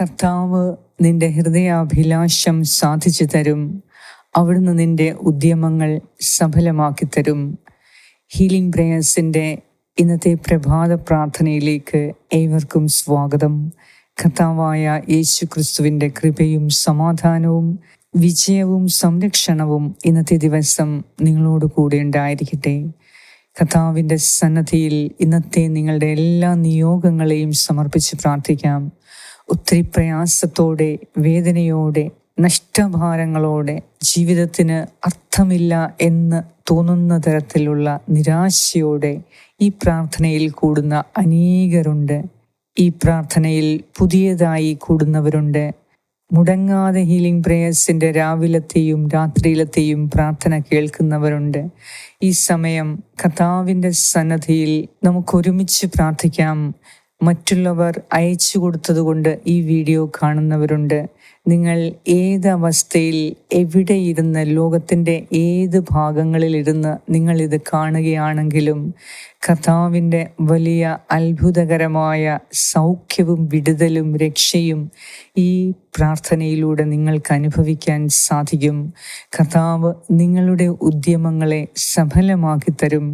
കർത്താവ് നിന്റെ ഹൃദയാഭിലാഷം സാധിച്ചു തരും. അവിടുന്ന് നിന്റെ ഉദ്യമങ്ങൾ സഫലമാക്കി തരും. ഹീലിംഗ് പ്രേയേഴ്സിന്റെ ഇന്നത്തെ പ്രഭാത പ്രാർത്ഥനയിലേക്ക് ഏവർക്കും സ്വാഗതം. കർത്താവായ യേശു ക്രിസ്തുവിന്റെ കൃപയും സമാധാനവും വിജയവും സംരക്ഷണവും ഇന്നത്തെ ദിവസം നിങ്ങളോട് കൂടെ ഉണ്ടായിരിക്കട്ടെ. കർത്താവിന്റെ സന്നദ്ധിയിൽ ഇന്നത്തെ നിങ്ങളുടെ എല്ലാ നിയോഗങ്ങളെയും സമർപ്പിച്ച് പ്രാർത്ഥിക്കാം. ഒത്തിരി പ്രയാസത്തോടെ വേദനയോടെ നഷ്ടഭാരങ്ങളോടെ ജീവിതത്തിന് അർത്ഥമില്ല എന്ന് തോന്നുന്ന തരത്തിലുള്ള നിരാശയോടെ ഈ പ്രാർത്ഥനയിൽ കൂടുന്ന അനേകരുണ്ട്. ഈ പ്രാർത്ഥനയിൽ പുതിയതായി കൂടുന്നവരുണ്ട്. മുടങ്ങാതെ ഹീലിംഗ് പ്രേയേഴ്സിന്റെ രാവിലത്തെയും രാത്രിയിലത്തെയും പ്രാർത്ഥന കേൾക്കുന്നവരുണ്ട്. ഈ സമയം കഥാവിന്റെ സന്നദ്ധിയിൽ നമുക്കൊരുമിച്ച് പ്രാർത്ഥിക്കാം. മറ്റുള്ളവർ അയച്ചു കൊടുത്തതുകൊണ്ട് ഈ വീഡിയോ കാണുന്നവരുണ്ട്. നിങ്ങൾ ഏത് അവസ്ഥയിൽ എവിടെ ഇരുന്ന് ലോകത്തിന്റെ ഏത് ഭാഗങ്ങളിലിരുന്ന് നിങ്ങളിത് കാണുകയാണെങ്കിലും കഥാവിന്റെ വലിയ അത്ഭുതകരമായ സൗഖ്യവും വിടുതലും രക്ഷയും ഈ പ്രാർത്ഥനയിലൂടെ നിങ്ങൾക്ക് അനുഭവിക്കാൻ സാധിക്കും. കഥാവ് നിങ്ങളുടെ ഉദ്യമങ്ങളെ സഫലമാക്കി തരും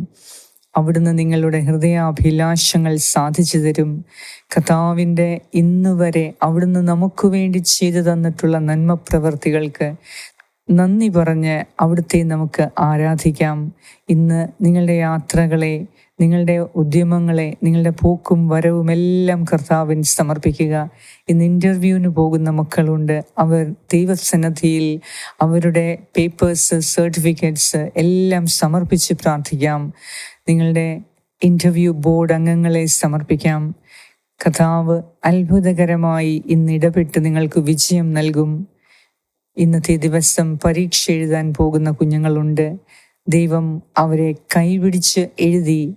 അവിടുന്ന് നിങ്ങളുടെ ഹൃദയാഭിലാഷങ്ങൾ സാധിച്ചു തരും. കഥാവിന്റെ ഇന്ന് വരെ അവിടുന്ന് നമുക്ക് വേണ്ടി ചെയ്തു തന്നിട്ടുള്ള നന്മ പ്രവർത്തികൾക്ക് നന്ദി പറഞ്ഞ് അവിടുത്തെ നമുക്ക് ആരാധിക്കാം. ഇന്ന് നിങ്ങളുടെ യാത്രകളെ നിങ്ങളുടെ ഉദ്യമങ്ങളെ നിങ്ങളുടെ പോക്കും വരവും എല്ലാം കർത്താവിന് സമർപ്പിക്കുക. ഇന്ന് ഇന്റർവ്യൂവിന് പോകുന്ന മക്കളുണ്ട്. അവർ ദൈവസന്നദ്ധിയിൽ അവരുടെ പേപ്പേഴ്സ് സർട്ടിഫിക്കറ്റ്സ് എല്ലാം സമർപ്പിച്ച് പ്രാർത്ഥിക്കാം. നിങ്ങളുടെ ഇന്റർവ്യൂ ബോർഡ് അംഗങ്ങളെ സമർപ്പിക്കാം. കഥാവ് അത്ഭുതകരമായി ഇന്ന് ഇടപെട്ട് നിങ്ങൾക്ക് വിജയം നൽകും. ഇന്നത്തെ ദിവസം പരീക്ഷ എഴുതാൻ പോകുന്ന കുഞ്ഞുങ്ങളുണ്ട്. ദൈവം അവരെ കൈപിടിച്ച് എഴുതി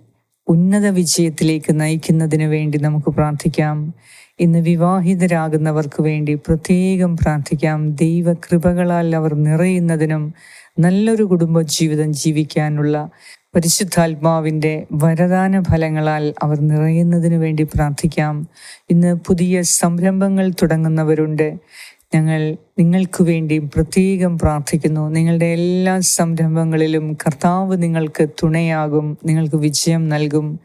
ഉന്നത വിജയത്തിലേക്ക് നയിക്കുന്നതിന് വേണ്ടി നമുക്ക് പ്രാർത്ഥിക്കാം. ഇന്ന് വിവാഹിതരാകുന്നവർക്ക് വേണ്ടി പ്രത്യേകം പ്രാർത്ഥിക്കാം. ദൈവകൃപകളാൽ അവർ നിറയുന്നതിനും നല്ലൊരു കുടുംബ ജീവിതം ജീവിക്കാനുള്ള പരിശുദ്ധാത്മാവിന്റെ വരദാന ഫലങ്ങളാൽ അവർ നിറയുന്നതിനു വേണ്ടി പ്രാർത്ഥിക്കാം. ഇന്ന് പുതിയ സംരംഭങ്ങൾ തുടങ്ങുന്നവരുണ്ട്. ഞങ്ങൾ നിങ്ങൾക്ക് വേണ്ടി പ്രത്യേകം പ്രാർത്ഥിക്കുന്നു. നിങ്ങളുടെ എല്ലാ സംരംഭങ്ങളിലും കർത്താവ് നിങ്ങൾക്ക് തുണയാകും നിങ്ങൾക്ക് വിജയം നൽകും.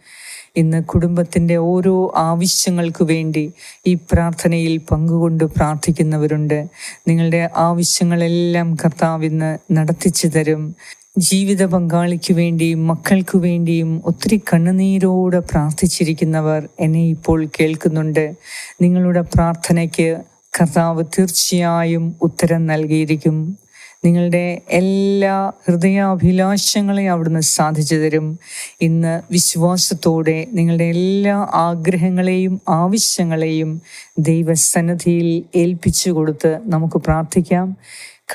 ഇന്ന് കുടുംബത്തിന്റെ ഓരോ ആവശ്യങ്ങൾക്ക് വേണ്ടി ഈ പ്രാർത്ഥനയിൽ പങ്കുകൊണ്ട് പ്രാർത്ഥിക്കുന്നവരുണ്ട്. നിങ്ങളുടെ ആവശ്യങ്ങളെല്ലാം കർത്താവ് ഇന്ന് നടത്തിച്ചു തരും. ജീവിത പങ്കാളിക്കു വേണ്ടിയും മക്കൾക്കു വേണ്ടിയും ഒത്തിരി കണ്ണുനീരോടെ പ്രാർത്ഥിച്ചിരിക്കുന്നവർ എന്നെ ഇപ്പോൾ കേൾക്കുന്നുണ്ട്. നിങ്ങളുടെ പ്രാർത്ഥനയ്ക്ക് കർത്താവ് തീർച്ചയായും ഉത്തരം നൽകിയിരിക്കും. നിങ്ങളുടെ എല്ലാ ഹൃദയാഭിലാഷങ്ങളെയും അവിടുന്ന് സാധിച്ചു തരും. ഇന്ന് വിശ്വാസത്തോടെ നിങ്ങളുടെ എല്ലാ ആഗ്രഹങ്ങളെയും ആവശ്യങ്ങളെയും ദൈവസന്നിധിയിൽ ഏൽപ്പിച്ചു കൊടുത്ത് നമുക്ക് പ്രാർത്ഥിക്കാം.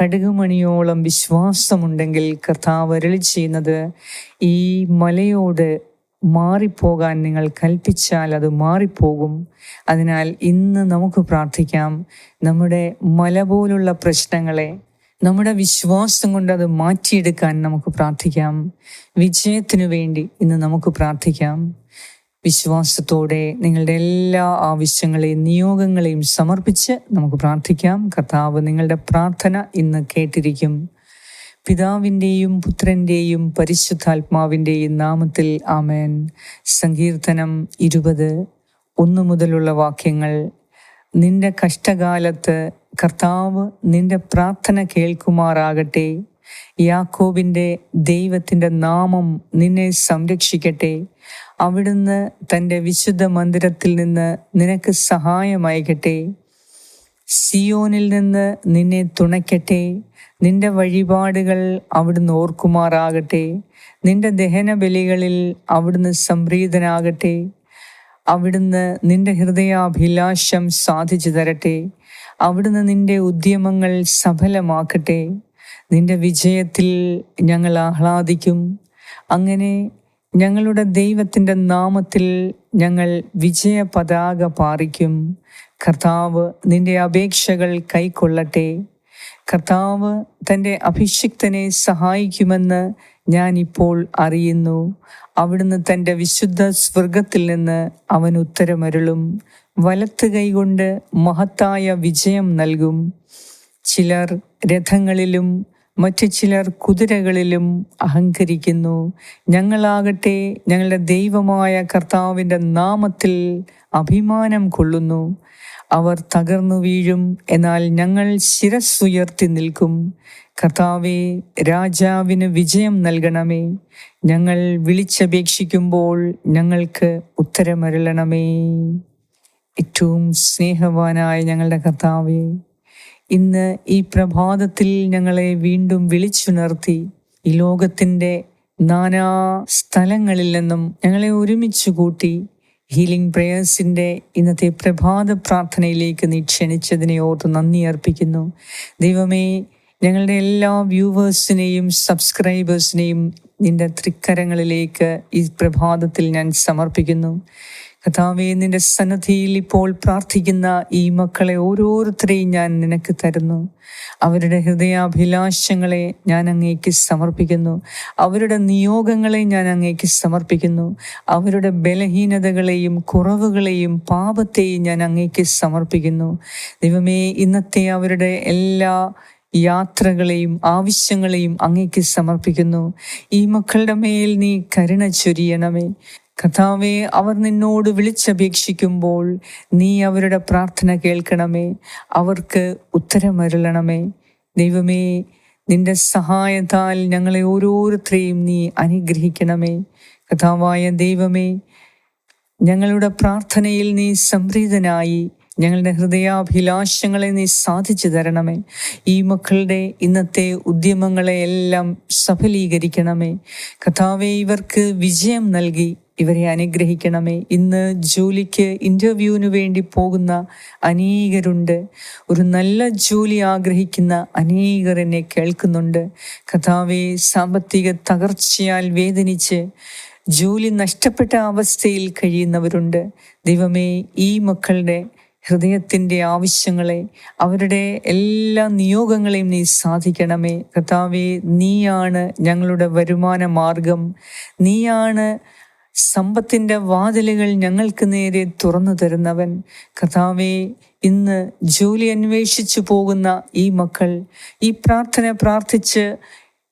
കടുകുമണിയോളം വിശ്വാസമുണ്ടെങ്കിൽ കർത്താവ് അരളി ചെയ്യുന്നത് ഈ മലയോട് മാറിപ്പോകാൻ നിങ്ങൾ കൽപ്പിച്ചാൽ അത് മാറിപ്പോകും. അതിനാൽ ഇന്ന് നമുക്ക് പ്രാർത്ഥിക്കാം. നമ്മുടെ മല പോലുള്ള പ്രശ്നങ്ങളെ നമ്മുടെ വിശ്വാസം കൊണ്ട് അത് മാറ്റിയെടുക്കാൻ നമുക്ക് പ്രാർത്ഥിക്കാം. വിജയത്തിനു വേണ്ടി ഇന്ന് നമുക്ക് പ്രാർത്ഥിക്കാം. വിശ്വാസത്തോടെ നിങ്ങളുടെ എല്ലാ ആവശ്യങ്ങളെയും നിയോഗങ്ങളെയും സമർപ്പിച്ച് നമുക്ക് പ്രാർത്ഥിക്കാം. കർത്താവ് നിങ്ങളുടെ പ്രാർത്ഥന ഇന്ന് കേട്ടിരിക്കും. പിതാവിന്റെയും പുത്രന്റെയും പരിശുദ്ധാത്മാവിന്റെയും നാമത്തിൽ ആമേൻ. സങ്കീർത്തനം ഇരുപത്. ഒന്ന് മുതലുള്ള വാക്യങ്ങൾ. നിന്റെ കഷ്ടകാലത്ത് കർത്താവ് നിന്റെ പ്രാർത്ഥന കേൾക്കുമാറാകട്ടെ. യാക്കോബിന്റെ ദൈവത്തിന്റെ നാമം നിന്നെ സംരക്ഷിക്കട്ടെ. അവിടുന്ന് തന്റെ വിശുദ്ധ മന്ദിരത്തിൽ നിന്ന് നിനക്ക് സഹായമയക്കട്ടെ സിയോനിൽ നിന്ന് നിന്നെ തുണയ്ക്കട്ടെ. നിന്റെ വഴിപാടുകൾ അവിടുന്ന് ഓർക്കുമാറാകട്ടെ. നിന്റെ ദഹനബലികളിൽ അവിടുന്ന് സംപ്രീതനാകട്ടെ. അവിടുന്ന് നിന്റെ ഹൃദയാഭിലാഷം സാധിച്ചു തരട്ടെ. അവിടുന്ന് നിന്റെ ഉദ്യമങ്ങൾ സഫലമാക്കട്ടെ. നിന്റെ വിജയത്തിൽ ഞങ്ങൾ ആഹ്ലാദിക്കും. അങ്ങനെ ഞങ്ങളുടെ ദൈവത്തിന്റെ നാമത്തിൽ ഞങ്ങൾ വിജയ പതാക പാറിക്കും. കർത്താവ് നിന്റെ അപേക്ഷകൾ കൈക്കൊള്ളട്ടെ. കർത്താവ് തന്റെ അഭിഷിക്തനെ സഹായിക്കുമെന്ന് ഞാൻ ഇപ്പോൾ അറിയുന്നു. അവിടുന്ന് തന്റെ വിശുദ്ധ സ്വർഗത്തിൽ നിന്ന് അവൻ ഉത്തരമരുളും. വലത്ത് കൈകൊണ്ട് മഹത്തായ വിജയം നൽകും. ചിലർ രഥങ്ങളിലും മറ്റു ചിലർ കുതിരകളിലും അഹങ്കരിക്കുന്നു. ഞങ്ങളാകട്ടെ ഞങ്ങളുടെ ദൈവമായ കർത്താവിന്റെ നാമത്തിൽ അഭിമാനം കൊള്ളുന്നു. അവർ തകർന്നു വീഴും എന്നാൽ ഞങ്ങൾ ശിരസ്സുയർത്തി നിൽക്കും. കർത്താവെ രാജാവിന് വിജയം നൽകണമേ. ഞങ്ങൾ വിളിച്ചപേക്ഷിക്കുമ്പോൾ ഞങ്ങൾക്ക് ഉത്തരമരുളണമേ. ഏറ്റവും സ്നേഹവാനായ ഞങ്ങളുടെ കർത്താവെ ഇന്ന് ഈ പ്രഭാതത്തിൽ ഞങ്ങളെ വീണ്ടും വിളിച്ചുണർത്തി ഈ ലോകത്തിന്റെ നാനാ സ്ഥലങ്ങളിൽ നിന്നും ഞങ്ങളെ ഒരുമിച്ച് കൂട്ടി ഹീലിംഗ് പ്രേയേഴ്സിന്റെ ഇന്നത്തെ പ്രഭാത പ്രാർത്ഥനയിലേക്ക് നീ ക്ഷണിച്ചതിനെ ഓർത്ത് നന്ദി അർപ്പിക്കുന്നു. ദൈവമേ ഞങ്ങളുടെ എല്ലാ വ്യൂവേഴ്സിനെയും സബ്സ്ക്രൈബേഴ്സിനെയും നിന്റെ തൃക്കരങ്ങളിലേക്ക് ഈ പ്രഭാതത്തിൽ ഞാൻ സമർപ്പിക്കുന്നു. കഥാവെ നിന്റെ സന്നദ്ധിയിൽ ഇപ്പോൾ പ്രാർത്ഥിക്കുന്ന ഈ മക്കളെ ഓരോരുത്തരെയും ഞാൻ നിനക്ക് തരുന്നു. അവരുടെ ഹൃദയാഭിലാഷങ്ങളെ ഞാൻ അങ്ങേക്ക് സമർപ്പിക്കുന്നു. അവരുടെ നിയോഗങ്ങളെ ഞാൻ അങ്ങേക്ക് സമർപ്പിക്കുന്നു. അവരുടെ ബലഹീനതകളെയും കുറവുകളെയും പാപത്തെയും ഞാൻ അങ്ങേക്ക് സമർപ്പിക്കുന്നു. ദൈവമേ ഇന്നത്തെ അവരുടെ എല്ലാ യാത്രകളെയും ആവശ്യങ്ങളെയും അങ്ങേക്ക് സമർപ്പിക്കുന്നു. ഈ മക്കളുടെ മേൽ നീ കരുണ ചൊരിയണമേ. കഥാവെ അവർ നിന്നോട് വിളിച്ചപേക്ഷിക്കുമ്പോൾ നീ അവരുടെ പ്രാർത്ഥന കേൾക്കണമേ. അവർക്ക് ഉത്തരമരുളണമേ ദൈവമേ നിന്റെ സഹായത്താൽ ഞങ്ങളെ ഓരോരുത്തരെയും നീ അനുഗ്രഹിക്കണമേ. കഥാവായ ദൈവമേ ഞങ്ങളുടെ പ്രാർത്ഥനയിൽ നീ സംപ്രീതനായി ഞങ്ങളുടെ ഹൃദയാഭിലാഷങ്ങളെ നീ സാധിച്ചു തരണമേ. ഈ മക്കളുടെ ഇന്നത്തെ ഉദ്യമങ്ങളെ എല്ലാം സഫലീകരിക്കണമേ. കഥാവെ ഇവർക്ക് വിജയം നൽകി ഇവരെ അനുഗ്രഹിക്കണമേ. ഇന്ന് ജോലിക്ക് ഇന്റർവ്യൂവിന് വേണ്ടി പോകുന്ന അനേകരുണ്ട്. ഒരു നല്ല ജോലി ആഗ്രഹിക്കുന്ന അനേകർ എന്നെ കേൾക്കുന്നുണ്ട്. കഥാവെ സാമ്പത്തിക തകർച്ചയാൽ വേദനിച്ച് ജോലി നഷ്ടപ്പെട്ട അവസ്ഥയിൽ കഴിയുന്നവരുണ്ട്. ദൈവമേ ഈ മക്കളുടെ ഹൃദയത്തിന്റെ ആവശ്യങ്ങളെ അവരുടെ എല്ലാ നിയോഗങ്ങളെയും നീ സാധിക്കണമേ. കർത്താവേ നീയാണ് ഞങ്ങളുടെ വരുമാന മാർഗം നീയാണ് സമ്പത്തിന്റെ വാതിലുകൾ ഞങ്ങൾക്ക് നേരെ തുറന്നു തരുന്നവൻ. കഥാവെ ഇന്ന് ജോലി അന്വേഷിച്ചു പോകുന്ന ഈ മക്കൾ ഈ പ്രാർത്ഥന പ്രാർത്ഥിച്ച്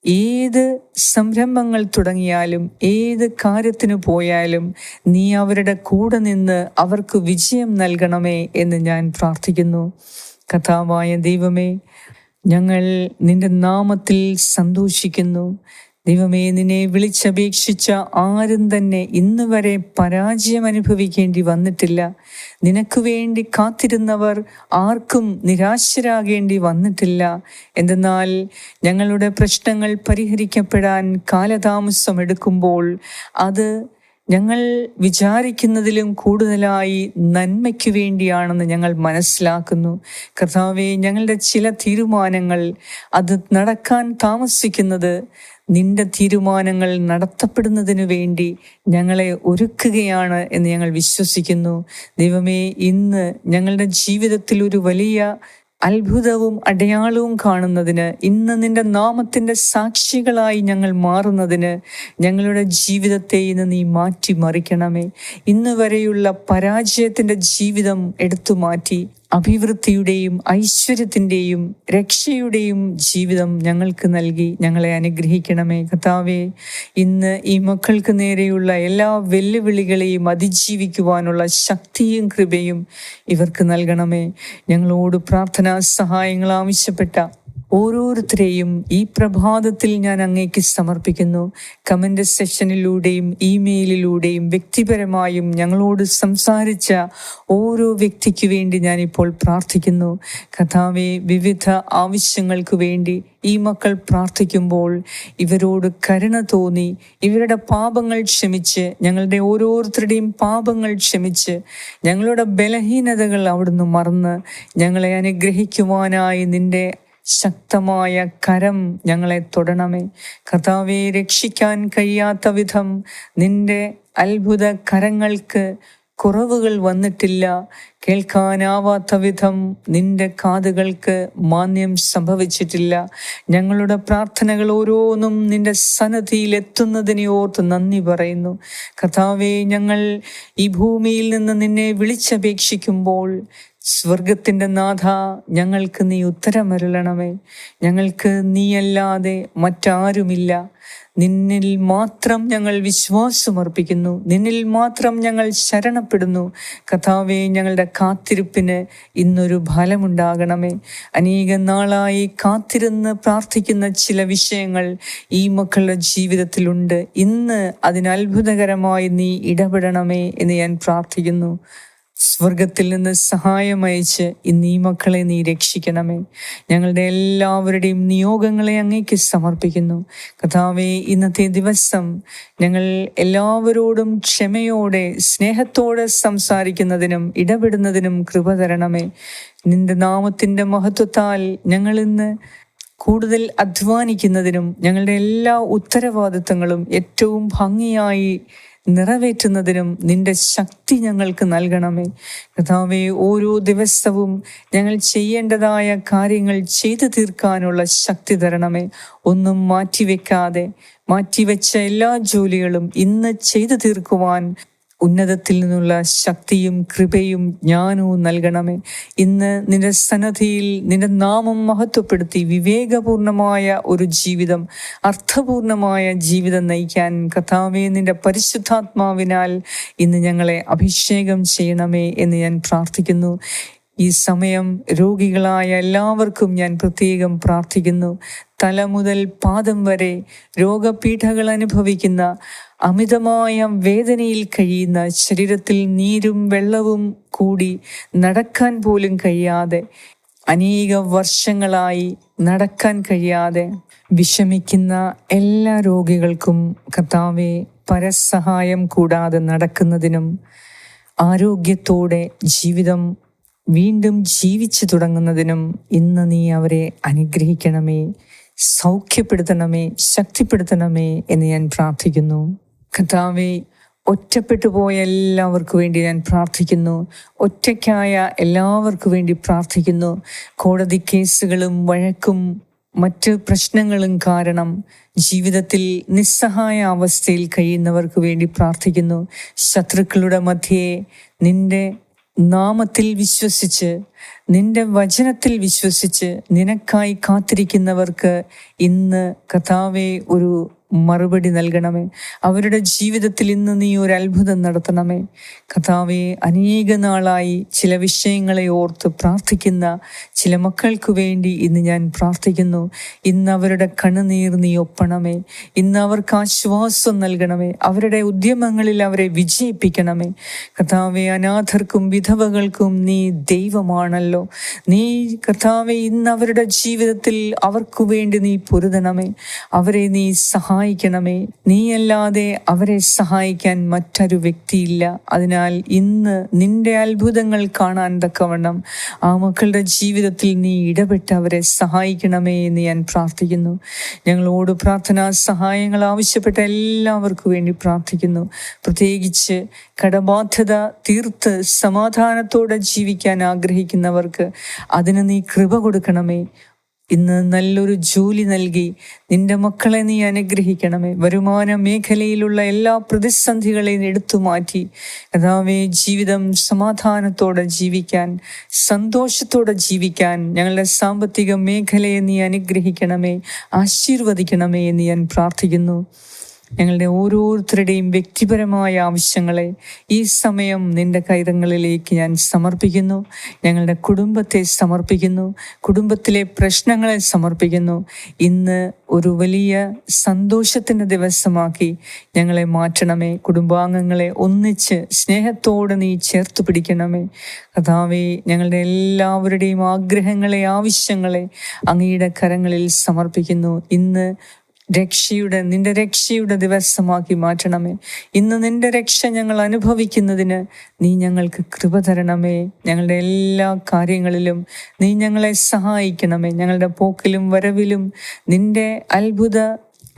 ഏത് സംരംഭങ്ങൾ തുടങ്ങിയാലും ഏത് കാര്യത്തിന് പോയാലും നീ അവരുടെ കൂടെ നിന്ന് അവർക്ക് വിജയം നൽകണമേ എന്ന് ഞാൻ പ്രാർത്ഥിക്കുന്നു. കഥാവായ ദൈവമേ ഞങ്ങൾ നിന്റെ നാമത്തിൽ സന്തോഷിക്കുന്നു. ദൈവമേ നിന്നെ വിളിച്ചപേക്ഷിച്ച ആരും തന്നെ ഇന്ന് വരെ പരാജയം അനുഭവിക്കേണ്ടി വന്നിട്ടില്ല. നിനക്ക് വേണ്ടി കാത്തിരുന്നവർ ആർക്കും നിരാശരാകേണ്ടി വന്നിട്ടില്ല. എന്തെന്നാൽ ഞങ്ങളുടെ പ്രശ്നങ്ങൾ പരിഹരിക്കപ്പെടാൻ കാലതാമസം എടുക്കുമ്പോൾ അത് ഞങ്ങൾ വിചാരിക്കുന്നതിലും കൂടുതലായി നന്മയ്ക്ക് വേണ്ടിയാണെന്ന് ഞങ്ങൾ മനസ്സിലാക്കുന്നു. കർത്താവെ ഞങ്ങളുടെ ചില തീരുമാനങ്ങൾ അത് നടക്കാൻ താമസിക്കുന്നത് നിന്റെ തീരുമാനങ്ങൾ നടത്തപ്പെടുന്നതിനു വേണ്ടി ഞങ്ങളെ ഒരുക്കുകയാണ് എന്ന് ഞങ്ങൾ വിശ്വസിക്കുന്നു. ദൈവമേ ഇന്ന് ഞങ്ങളുടെ ജീവിതത്തിൽ ഒരു വലിയ അത്ഭുതവും അടയാളവും കാണുന്നതിന് ഇന്ന് നിന്റെ നാമത്തിന്റെ സാക്ഷികളായി ഞങ്ങൾ മാറുന്നതിന് ഞങ്ങളുടെ ജീവിതത്തെ ഇന്ന് നീ മാറ്റി മറിക്കണമേ ഇന്ന് വരെയുള്ള പരാജയത്തിന്റെ ജീവിതം എടുത്തു മാറ്റി അഭിവൃദ്ധിയുടെയും ഐശ്വര്യത്തിന്റെയും രക്ഷയുടെയും ജീവിതം ഞങ്ങൾക്ക് നൽകി ഞങ്ങളെ അനുഗ്രഹിക്കണമേ. കഥാവെ ഇന്ന് ഈ മക്കൾക്ക് നേരെയുള്ള എല്ലാ വെല്ലുവിളികളെയും അതിജീവിക്കുവാനുള്ള ശക്തിയും കൃപയും ഇവർക്ക് നൽകണമേ. ഞങ്ങളോട് പ്രാർത്ഥനാ സഹായങ്ങൾ ആവശ്യപ്പെട്ട ഓരോരുത്തരെയും ഈ പ്രഭാതത്തിൽ ഞാൻ അങ്ങേക്ക് സമർപ്പിക്കുന്നു. കമന്റ് സെഷനിലൂടെയും ഇമെയിലിലൂടെയും വ്യക്തിപരമായും ഞങ്ങളോട് സംസാരിച്ച ഓരോ വ്യക്തിക്ക് വേണ്ടി ഞാനിപ്പോൾ പ്രാർത്ഥിക്കുന്നു. കഥാവെ വിവിധ ആവശ്യങ്ങൾക്ക് വേണ്ടി ഈ മക്കൾ പ്രാർത്ഥിക്കുമ്പോൾ ഇവരോട് കരുണ തോന്നി ഇവരുടെ പാപങ്ങൾ ക്ഷമിച്ച് ഞങ്ങളുടെ ഓരോരുത്തരുടെയും പാപങ്ങൾ ക്ഷമിച്ച് ഞങ്ങളുടെ ബലഹീനതകൾ അവിടുന്ന് മറന്ന് ഞങ്ങളെ അനുഗ്രഹിക്കുവാനായി നിന്റെ ശക്തമായ കരം ഞങ്ങളെ തൊടണമേ. കർത്താവെ രക്ഷിക്കാൻ കഴിയാത്ത വിധം നിന്റെ അത്ഭുത കരങ്ങൾക്ക് കുറവുകൾ വന്നിട്ടില്ല. കേൾക്കാനാവാത്ത വിധം നിന്റെ കാതുകൾക്ക് മാന്യം സംഭവിച്ചിട്ടില്ല. ഞങ്ങളുടെ പ്രാർത്ഥനകൾ ഓരോന്നും നിന്റെ സന്നദ്ധിയിൽ എത്തുന്നതിനെ ഓർത്ത് നന്ദി പറയുന്നു. കഥാവെ ഞങ്ങൾ ഈ ഭൂമിയിൽ നിന്ന് നിന്നെ വിളിച്ചപേക്ഷിക്കുമ്പോൾ സ്വർഗത്തിന്റെ നാഥ ഞങ്ങൾക്ക് നീ ഉത്തരമരുളണമേ. ഞങ്ങൾക്ക് നീയല്ലാതെ മറ്റാരുമില്ല. നിന്നിൽ മാത്രം ഞങ്ങൾ വിശ്വാസമർപ്പിക്കുന്നു. നിന്നിൽ മാത്രം ഞങ്ങൾ ശരണപ്പെടുന്നു. കഥാവെ ഞങ്ങളുടെ കാത്തിരിപ്പിന് ഇന്നൊരു ഫലമുണ്ടാകണമേ. അനേക നാളായി കാത്തിരുന്ന് പ്രാർത്ഥിക്കുന്ന ചില വിഷയങ്ങൾ ഈ മക്കളുടെ ജീവിതത്തിലുണ്ട്. ഇന്ന് അതിന് അത്ഭുതകരമായി നീ ഇടപെടണമേ എന്ന് ഞാൻ പ്രാർത്ഥിക്കുന്നു. സ്വർഗത്തിൽ നിന്ന് സഹായം അയച്ച് ഈ മക്കളെ നീ രക്ഷിക്കണമേ. ഞങ്ങളുടെ എല്ലാവരുടെയും നിയോഗങ്ങളെ അങ്ങേക്ക് സമർപ്പിക്കുന്നു. കഥാവെ ഇന്നത്തെ ദിവസം ഞങ്ങൾ എല്ലാവരോടും ക്ഷമയോടെ സ്നേഹത്തോടെ സംസാരിക്കുന്നതിനും ഇടപെടുന്നതിനും കൃപ തരണമേ. നിന്റെ നാമത്തിന്റെ മഹത്വത്താൽ ഞങ്ങൾ ഇന്ന് കൂടുതൽ അധ്വാനിക്കുന്നതിനും ഞങ്ങളുടെ എല്ലാ ഉത്തരവാദിത്തങ്ങളും ഏറ്റവും ഭംഗിയായി നിറവേറ്റുന്നതിനും നിന്റെ ശക്തി ഞങ്ങൾക്ക് നൽകണമേ. കഥാവെ ഓരോ ദിവസവും ഞങ്ങൾ ചെയ്യേണ്ടതായ കാര്യങ്ങൾ ചെയ്തു തീർക്കാനുള്ള ശക്തി തരണമേ. ഒന്നും മാറ്റിവെക്കാതെ മാറ്റിവെച്ച എല്ലാ ജോലികളും ഇന്ന് ചെയ്തു തീർക്കുവാൻ ഉന്നതത്തിൽ നിന്നുള്ള ശക്തിയും കൃപയും ജ്ഞാനവും നൽകണമേ. ഇന്ന് നിന്റെ സന്നദ്ധിയിൽ നിന്റെ നാമം മഹത്വപ്പെടുത്തി വിവേകപൂർണമായ ഒരു ജീവിതം അർത്ഥപൂർണമായ ജീവിതം നയിക്കാൻ കഥാവേ നിന്റെ പരിശുദ്ധാത്മാവിനാൽ ഇന്ന് ഞങ്ങളെ അഭിഷേകം ചെയ്യണമേ എന്ന് ഞാൻ പ്രാർത്ഥിക്കുന്നു. ഈ സമയം രോഗികളായ എല്ലാവർക്കും ഞാൻ പ്രത്യേകം പ്രാർത്ഥിക്കുന്നു. തല മുതൽ പാദം വരെ രോഗപീഠകൾ അനുഭവിക്കുന്ന അമിതമായ വേദനയിൽ കഴിയുന്ന ശരീരത്തിൽ നീരും വെള്ളവും കൂടി നടക്കാൻ പോലും കഴിയാതെ അനേക വർഷങ്ങളായി നടക്കാൻ കഴിയാതെ വിഷമിക്കുന്ന എല്ലാ രോഗികൾക്കും കർത്താവെ പരസഹായം കൂടാതെ നടക്കുന്നതിനും ആരോഗ്യത്തോടെ ജീവിതം വീണ്ടും ജീവിച്ചു തുടങ്ങുന്നതിനും ഇന്ന് നീ അവരെ അനുഗ്രഹിക്കണമേ സൗഖ്യപ്പെടുത്തണമേ ശക്തിപ്പെടുത്തണമേ എന്ന് ഞാൻ പ്രാർത്ഥിക്കുന്നു. കഥാവെ ഒറ്റപ്പെട്ടു പോയ എല്ലാവർക്കു വേണ്ടി ഞാൻ പ്രാർത്ഥിക്കുന്നു. ഒറ്റയ്ക്കായ എല്ലാവർക്കു വേണ്ടി പ്രാർത്ഥിക്കുന്നു. കോടതി കേസുകളും വഴക്കും മറ്റ് പ്രശ്നങ്ങളും കാരണം ജീവിതത്തിൽ നിസ്സഹായ അവസ്ഥയിൽ കഴിയുന്നവർക്ക് വേണ്ടി പ്രാർത്ഥിക്കുന്നു. ശത്രുക്കളുടെ മധ്യേ നിന്റെ നാമത്തിൽ വിശ്വസിച്ച് നിന്റെ വചനത്തിൽ വിശ്വസിച്ച് നിനക്കായി കാത്തിരിക്കുന്നവർക്ക് ഇന്ന് കഥാവെ ഒരു മറുപടി നൽകണമേ. അവരുടെ ജീവിതത്തിൽ ഇന്ന് നീ ഒരു അത്ഭുതം നടത്തണമേ. കഥാവെ അനേക നാളായി ചില വിഷയങ്ങളെ ഓർത്ത് പ്രാർത്ഥിക്കുന്ന ചില മക്കൾക്ക് വേണ്ടി ഇന്ന് ഞാൻ പ്രാർത്ഥിക്കുന്നു. ഇന്ന് അവരുടെ കണ്ണുനീർ നീ ഒപ്പണമേ. ഇന്ന് അവർക്ക് ആശ്വാസം നൽകണമേ. അവരുടെ ഉദ്യമങ്ങളിൽ അവരെ വിജയിപ്പിക്കണമേ. കഥാവെ അനാഥർക്കും വിധവകൾക്കും നീ ദൈവമാണല്ലോ. നീ കഥാവെ ഇന്ന് അവരുടെ ജീവിതത്തിൽ അവർക്കു വേണ്ടി നീ പൊരുതണമേ. അവരെ നീ സഹായിക്കണമേ. നീയല്ലാതെ അവരെ സഹായിക്കാൻ മറ്റൊരു വ്യക്തിയില്ല. അതിനാൽ ഇന്ന് നിന്റെ അത്ഭുതങ്ങൾ കാണാൻ തക്കവണ്ണം ആ മക്കളുടെ ജീവിതത്തിൽ നീ ഇടപെട്ട് അവരെ സഹായിക്കണമേ എന്ന് ഞാൻ പ്രാർത്ഥിക്കുന്നു. ഞങ്ങളോട് പ്രാർത്ഥനാ സഹായങ്ങൾ ആവശ്യപ്പെട്ട എല്ലാവർക്കും വേണ്ടി പ്രാർത്ഥിക്കുന്നു. പ്രത്യേകിച്ച് കടബാധ്യത തീർത്ത് സമാധാനത്തോടെ ജീവിക്കാൻ ആഗ്രഹിക്കുന്നവർക്ക് അതിന് നീ കൃപ കൊടുക്കണമേ. ഇന്ന് നല്ലൊരു ജോലി നൽകി. നിന്റെ മക്കളെ നീ അനുഗ്രഹിക്കണമേ. വരുമാന മേഖലയിലുള്ള എല്ലാ പ്രതിസന്ധികളെയും എടുത്തു മാറ്റി. കഥാവേ ജീവിതം സമാധാനത്തോടെ ജീവിക്കാൻ സന്തോഷത്തോടെ ജീവിക്കാൻ ഞങ്ങളുടെ സാമ്പത്തിക മേഖലയെ നീ അനുഗ്രഹിക്കണമേ. ആശീർവദിക്കണമേ എന്ന് ഞാൻ പ്രാർത്ഥിക്കുന്നു. ഞങ്ങളുടെ ഓരോരുത്തരുടെയും വ്യക്തിപരമായ ആവശ്യങ്ങളെ ഈ സമയം നിന്റെ കൈതങ്ങളിലേക്ക് ഞാൻ സമർപ്പിക്കുന്നു. ഞങ്ങളുടെ കുടുംബത്തെ സമർപ്പിക്കുന്നു. കുടുംബത്തിലെ പ്രശ്നങ്ങളെ സമർപ്പിക്കുന്നു. ഇന്ന് ഒരു വലിയ സന്തോഷത്തിന്റെ ദിവസമാക്കി ഞങ്ങളെ മാറ്റണമേ. കുടുംബാംഗങ്ങളെ ഒന്നിച്ച് സ്നേഹത്തോടെ നീ ചേർത്ത് പിടിക്കണമേ. കഥാവേ ഞങ്ങളുടെ എല്ലാവരുടെയും ആഗ്രഹങ്ങളെ ആവശ്യങ്ങളെ അങ്ങയുടെ കരങ്ങളിൽ സമർപ്പിക്കുന്നു. ഇന്ന് രക്ഷയുടെ നിന്റെ രക്ഷയുടെ ദിവസമാക്കി മാറ്റണമേ. ഇന്ന് നിന്റെ രക്ഷ ഞങ്ങൾ അനുഭവിക്കുന്നതിന് നീ ഞങ്ങൾക്ക് കൃപ തരണമേ. ഞങ്ങളുടെ എല്ലാ കാര്യങ്ങളിലും നീ ഞങ്ങളെ സഹായിക്കണമേ. ഞങ്ങളുടെ പോക്കിലും വരവിലും നിന്റെ അത്ഭുത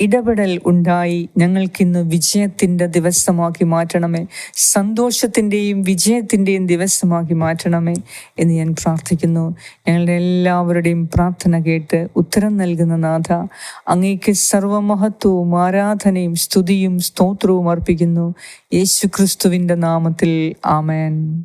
ഇടപെടൽ ഉണ്ടായി. ഞങ്ങൾക്കിന്ന് വിജയത്തിന്റെ ദിവസമാക്കി മാറ്റണമേ. സന്തോഷത്തിന്റെയും വിജയത്തിന്റെയും ദിവസമാക്കി മാറ്റണമേ എന്ന് ഞാൻ പ്രാർത്ഥിക്കുന്നു. ഞങ്ങളുടെ എല്ലാവരുടെയും പ്രാർത്ഥന കേട്ട് ഉത്തരം നൽകുന്ന നാഥ അങ്ങേക്ക് സർവമഹത്വവും ആരാധനയും സ്തുതിയും സ്തോത്രവും അർപ്പിക്കുന്നു. യേശു ക്രിസ്തുവിന്റെ നാമത്തിൽ ആമേൻ.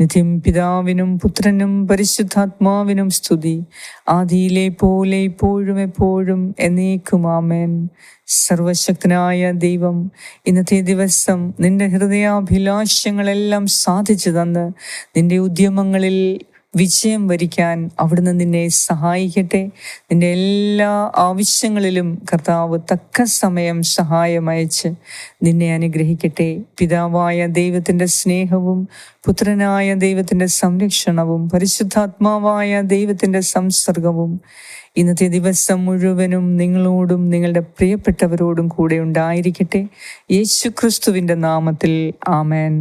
നിത്യം പിതാവിനും പുത്രനും പരിശുദ്ധാത്മാവിനും സ്തുതി. ആദിയിലെ പോലെ ഇപ്പോഴും എപ്പോഴും എന്നേക്കും ആമേൻ. സർവശക്തനായ ദൈവം ഇന്നത്തെ ദിവസം നിന്റെ ഹൃദയാഭിലാഷങ്ങളെല്ലാം സാധിച്ചു തന്ന് നിന്റെ ഉദ്യമങ്ങളിൽ വിജയം വരിക്കാൻ അവിടുന്ന് നിന്നെ സഹായിക്കട്ടെ. നിന്റെ എല്ലാ ആവശ്യങ്ങളിലും കർത്താവ് തക്ക സമയം സഹായമയച്ച് നിന്നെ അനുഗ്രഹിക്കട്ടെ. പിതാവായ ദൈവത്തിന്റെ സ്നേഹവും പുത്രനായ ദൈവത്തിന്റെ സംരക്ഷണവും പരിശുദ്ധാത്മാവായ ദൈവത്തിന്റെ സംസർഗവും ഇന്നത്തെ ദിവസം മുഴുവനും നിങ്ങളോടും നിങ്ങളുടെ പ്രിയപ്പെട്ടവരോടും കൂടെ ഉണ്ടായിരിക്കട്ടെ. യേശു ക്രിസ്തുവിന്റെ നാമത്തിൽ ആമേൻ.